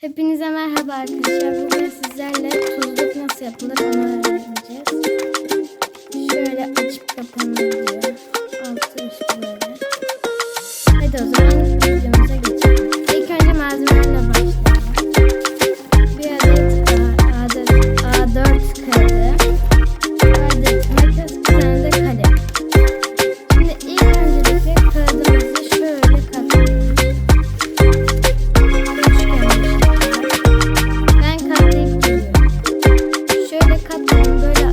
Hepinize merhaba arkadaşlar. Bugün sizlerle tuzluk nasıl yapılır onu öğreneceğiz. Şöyle açıp kapanabiliyor. Altı üstü böyle. Hadi o zaman Bermuda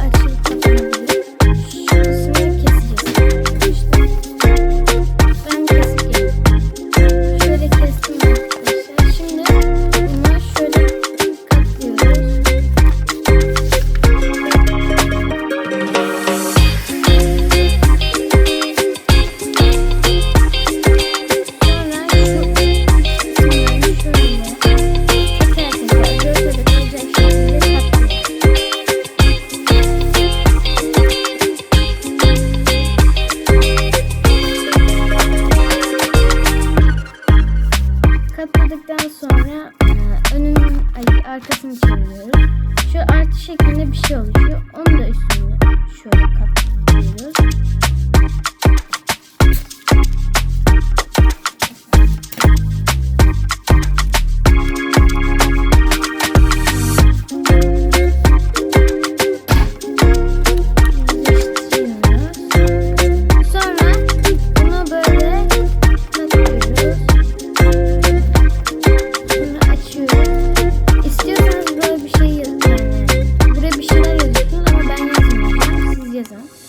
arkasını çeviriyoruz. Şu artı şeklinde bir şey oluşuyor. Onu da razão.